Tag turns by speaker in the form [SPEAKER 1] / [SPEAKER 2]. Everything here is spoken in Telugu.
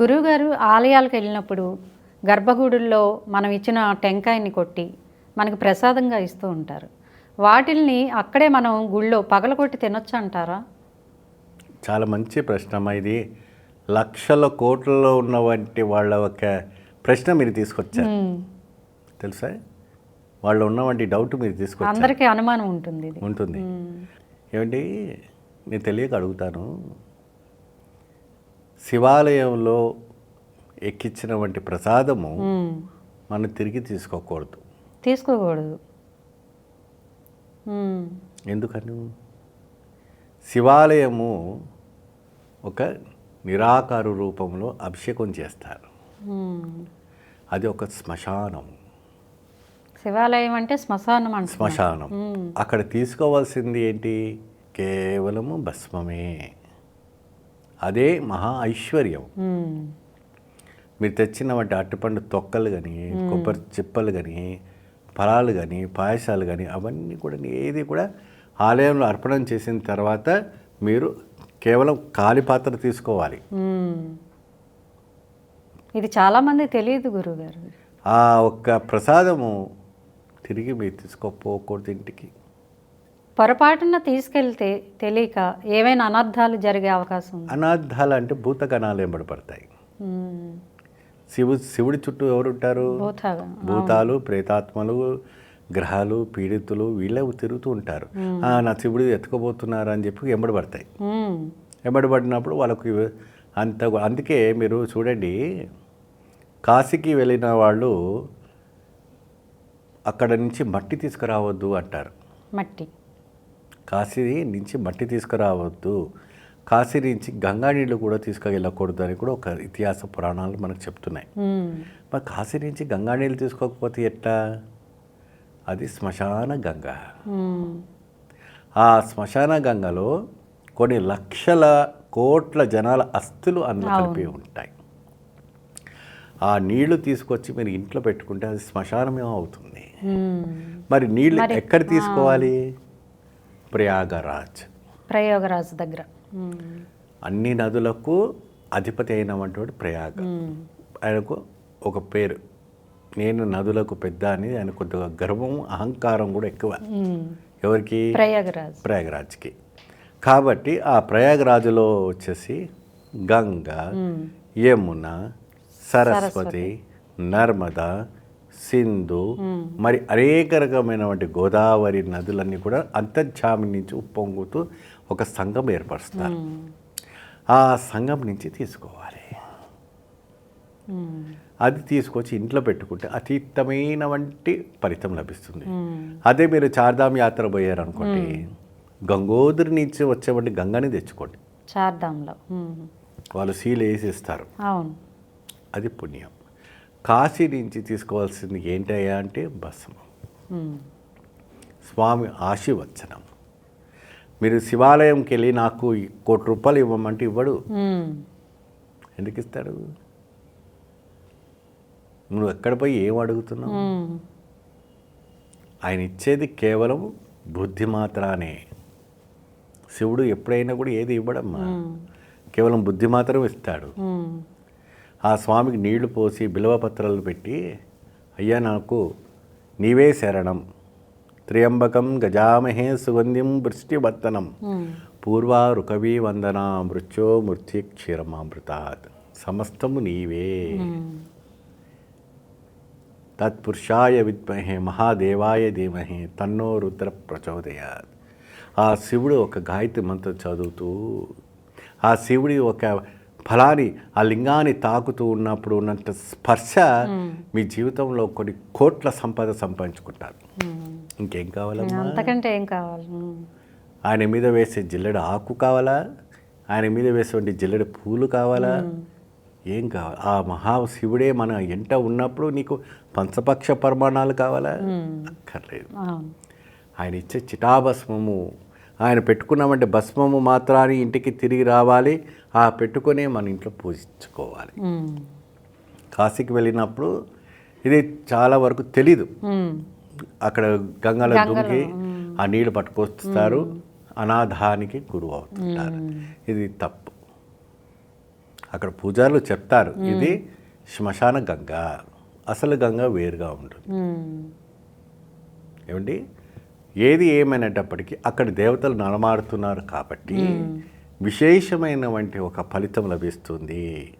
[SPEAKER 1] గురువుగారు ఆలయాలకు వెళ్ళినప్పుడు గర్భగుడుల్లో మనం ఇచ్చిన టెంకాయని కొట్టి మనకు ప్రసాదంగా ఇస్తూ ఉంటారు. వాటిల్ని అక్కడే మనం గుళ్ళో పగలగొట్టి తినొచ్చు అంటారా?
[SPEAKER 2] చాలా మంచి ప్రశ్న ఇది లక్షల కోట్లలో ఉన్నవంటి వాళ్ళ ఒక ప్రశ్న మీరు తీసుకొచ్చారు. తెలుసా? వాళ్ళు ఉన్నవంటి డౌట్ మీరు తీసుకొచ్చారు.
[SPEAKER 1] అందరికీ అనుమానం ఉంటుంది
[SPEAKER 2] ఉంటుంది. ఏమండి? నేను తెలియక అడుగుతాను. శివాలయంలో ఎక్కించిన వంటి ప్రసాదము. మనం తిరిగి తీసుకోకూడదు.
[SPEAKER 1] తీసుకోకూడదు.
[SPEAKER 2] ఎందుకని? శివాలయము ఒక నిరాకారు రూపంలో అభిషేకం చేస్తారు. అది ఒక శ్మశానం.
[SPEAKER 1] శివాలయం అంటే శ్మశానం
[SPEAKER 2] శ్మశానం. అక్కడ తీసుకోవాల్సింది ఏంటి? కేవలము భస్మమే. అదే మహా ఐశ్వర్యం. మీరు తెచ్చిన వంటి అరటిపండు తొక్కలు కానీ కొబ్బరి చిప్పలు కానీ ఫలాలు కానీ పాయసాలు కానీ అవన్నీ కూడా ఏది కూడా ఆలయంలో అర్పణం చేసిన తర్వాత మీరు కేవలం ఖాళీ పాత్ర తీసుకోవాలి.
[SPEAKER 1] ఇది చాలామంది తెలియదు గురువుగారు
[SPEAKER 2] ఆ ఒక్క ప్రసాదము తిరిగి మీరు తీసుకోపోకూడదు ఇంటికి
[SPEAKER 1] పొరపాటున తీసుకెళ్తే తెలియక ఏవైనా అనర్థాలు జరిగే అవకాశం
[SPEAKER 2] అనార్థాలు అంటే భూతగణాలు ఎంబడపడతాయి
[SPEAKER 1] ఉమ్.
[SPEAKER 2] శివు శివుడి చుట్టూ ఎవరుంటారు? భూతాలు ప్రేతాత్మలు గ్రహాలు పీడితులు వీళ్ళే తిరుగుతూ ఉంటారు. "ఆ, నా శివుడు ఎత్తుకోబోతున్నారు అని చెప్పి ఎంబడబడతాయి. ఎంబడబడినప్పుడు వాళ్ళకు అంత అందుకే మీరు చూడండి కాశీకి వెళ్ళిన వాళ్ళు అక్కడ నుంచి మట్టి తీసుకురావద్దు అంటారు.
[SPEAKER 1] మట్టి.
[SPEAKER 2] కాశీ నుంచి మట్టి తీసుకురావద్దు. కాశీ నుంచి గంగా నీళ్ళు కూడా తీసుకెళ్ళకూడదు అని కూడా ఒక ఇతిహాస పురాణాలు మనకు చెప్తున్నాయి. మరి కాశీ నుంచి గంగా నీళ్ళు తీసుకోకపోతే ఎట్లా అది శ్మశాన గంగ. ఆ శ్మశాన గంగలో కొన్ని లక్షల కోట్ల జనాల అస్థులు అందులో కలిపి ఉంటాయి. ఆ నీళ్ళు తీసుకొచ్చి మీరు ఇంట్లో పెట్టుకుంటే అది శ్మశానమే అవుతుంది. మరి నీళ్ళు ఎక్కడ తీసుకోవాలి? ప్రయాగరాజ్
[SPEAKER 1] ప్రయోగరాజు దగ్గర.
[SPEAKER 2] అన్ని నదులకు అధిపతి అయినటువంటి ప్రయాగ. ఆయనకు ఒక పేరు నేను నదులకు పెద్ద అని ఆయన కొద్దిగా గర్వం అహంకారం కూడా ఎక్కువ. ఎవరికి
[SPEAKER 1] ప్రయాగరాజు
[SPEAKER 2] ప్రయాగరాజ్కి కాబట్టి ఆ ప్రయాగరాజులో వచ్చేసి గంగ. యమున సరస్వతి నర్మద సింధు మరి అనేక రకమైనటువంటి గోదావరి నదులన్నీ కూడా అంతర్జామి నుంచి ఉప్పొంగుతూ ఒక సంఘం ఏర్పరుస్తారు. ఆ సంఘం నుంచి తీసుకోవాలి. అది తీసుకొచ్చి ఇంట్లో పెట్టుకుంటే అతీతమైన వంటి ఫలితం లభిస్తుంది. అదే మీరు చార్ధామ్ యాత్ర పోయారనుకోండి గంగోదరి నుంచి వచ్చేవంటి గంగని తెచ్చుకోండి.
[SPEAKER 1] చార్ధాంలో ఉమ్.
[SPEAKER 2] వాళ్ళు సీలు వేసిస్తారు.
[SPEAKER 1] అవును.
[SPEAKER 2] అది పుణ్యం. కాశీ నుంచి తీసుకోవాల్సింది ఏంటయ్యా అంటే భస్మం. స్వామి ఆశీర్వచనం. మీరు శివాలయంకి వెళ్ళి నాకు ఈ కోటి రూపాయలు ఇవ్వమంటే ఇవ్వడు. ఎందుకు ఇస్తాడు? నువ్వు ఎక్కడ పోయి ఏం అడుగుతున్నావు? ఆయన ఇచ్చేది కేవలం బుద్ధి మాత్రానే. శివుడు ఎప్పుడైనా కూడా ఏది ఇవ్వడమ్మా. కేవలం బుద్ధి మాత్రం ఇస్తాడు. ఆ స్వామికి నీళ్ళు పోసి బిలవపత్రాలు పెట్టి అయ్యా నాకు నీవే శరణం. త్ర్యంబకం గజామహే సుగంధిం వృష్టివర్తనం. పూర్వా రుకవీ వందన మృత్యో మృత్యు క్షీరమామృతాత్ సమస్తము నీవే. తత్పురుషాయ విద్మహే మహాదేవాయ ధీమహే తన్నో రుద్ర ప్రచోదయాత్. ఆ శివుడు ఒక గాయత్రి మంత్రం చదువుతూ ఆ శివుడి ఒక ఫలాన్ని ఆ లింగాన్ని తాకుతూ ఉన్నప్పుడు ఉన్నంత స్పర్శ మీ జీవితంలో కొన్ని కోట్ల సంపద సంపాదించుకుంటారు. ఇంకేం కావాలమ్మా?
[SPEAKER 1] అంతకంటే ఏం కావాలి.
[SPEAKER 2] ఆయన మీద వేసే జిల్లెడ ఆకు కావాలా? ఆయన మీద వేసేటువంటి జిల్లెడ పూలు కావాలా? ఏం కావాలి? ఆ మహాశివుడే మన ఎంట ఉన్నప్పుడు నీకు పంచపక్ష పరిమాణాలు కావాలా? అక్కర్లేదు. ఆయన ఇచ్చే చిటాభస్మము ఆయన పెట్టుకున్నామంటే భస్మము మాత్రాన్ని ఇంటికి తిరిగి రావాలి. ఆ పెట్టుకునే మన ఇంట్లో పూజించుకోవాలి. కాశీకి వెళ్ళినప్పుడు ఇది చాలా వరకు తెలీదు. అక్కడ గంగలో దుంకి ఆ నీళ్ళు పట్టుకొస్తారు. అనాథానికి గురువు అవుతుంటారు. ఇది తప్పు. అక్కడ పూజారులు చెప్తారు ఇది శ్మశాన గంగ. అసలు గంగ వేరుగా ఉంటుంది. ఏమండి? ఏది ఏమైనప్పటికీ అక్కడ దేవతలు నడమాడుతున్నారు కాబట్టి విశేషమైన వంటి ఒక ఫలితం లభిస్తుంది.